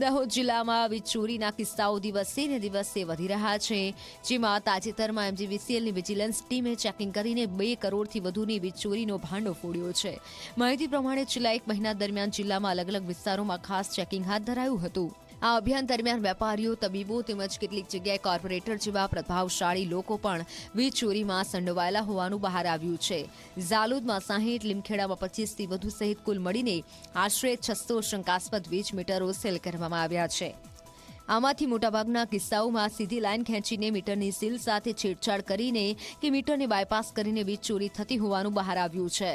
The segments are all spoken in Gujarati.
દાહોદ જિલ્લામાં વીજ ચોરીના કિસ્સાઓ દિવસે ને દિવસે વધી રહ્યા છે. જેમાં તાજેતરમાં એમજીવીસીએલની વિજિલન્સ ટીમે ચેકિંગ કરીને બે કરોડથી વધુની વીજ ચોરીનો ભાંડો ફોડ્યો છે. માહિતી પ્રમાણે છેલ્લા એક મહિના દરમિયાન જિલ્લામાં અલગ અલગ વિસ્તારોમાં ખાસ ચેકિંગ હાથ ધરાયું હતું. આ અભિયાન દરમિયાન વેપારીઓ, તબીબો તેમજ કેટલીક જગ્યાએ કોર્પોરેટર જેવા પ્રભાવશાળી લોકો પણ વીજ ચોરીમાં સંડોવાયેલા હોવાનું બહાર આવ્યું છે. ઝાલોદમાં સાહીઠ લીમખેડામાં પચીસથી વધુ સહિત કુલ મળીને આશરે છસો શંકાસ્પદ વીજ મીટરો સેલ કરવામાં આવ્યા છે. આમાંથી મોટાભાગના કિસ્સાઓમાં સીધી લાઇન ખેંચીને મીટરની સીલ સાથે છેડછાડ કરીને કે મીટરને બાયપાસ કરીને વીજ ચોરી થતી હોવાનું બહાર આવ્યું છે.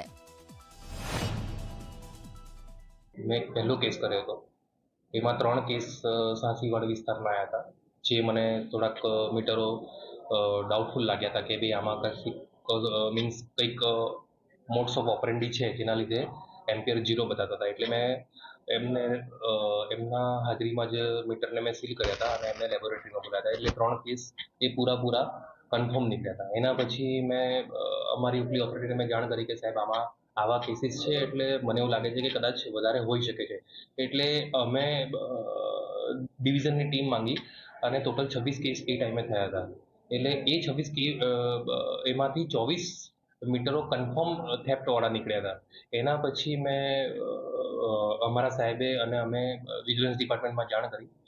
મેં પહેલો કેસ કર્યો હતો. એમાં ત્રણ કેસ સાંસીવાડ વિસ્તારમાં આવ્યા હતા, જે મને થોડાક મીટરો ડાઉટફુલ લાગ્યા હતા કે ભાઈ આમાં કંઈક મીન્સ કંઈક મોડ્સ ઓફ ઓપરેન્ડી છે જેના લીધે એમ્પિયર જીરો બતાવતા હતા. એટલે મેં એમને એમના હાજરીમાં જ મીટરને મેં સીલ કર્યા હતા અને એમને લેબોરેટરીમાં બોલાયા હતા. એટલે ત્રણ કેસ એ પૂરા પૂરા કન્ફર્મ નીકળ્યા હતા. એના પછી મેં અમારી ઉપલી ઓપરેટરને મેં જાણ કરી કે સાહેબ આમાં આવા કેસીસ છે એટલે મને એવું લાગે છે કે કદાચ વધારે હોઈ શકે છે. એટલે અમે ડિવિઝનની ટીમ માંગી અને ટોટલ છવ્વીસ કેસ એ ટાઈમે થયા હતા. એટલે એ છવ્વીસ કે એમાંથી ચોવીસ મીટરો કન્ફર્મ થેપ્ટવાળા નીકળ્યા હતા. એના પછી મેં અમારા સાહેબે અને અમે વિજિલન્સ ડિપાર્ટમેન્ટમાં જાણ કરી.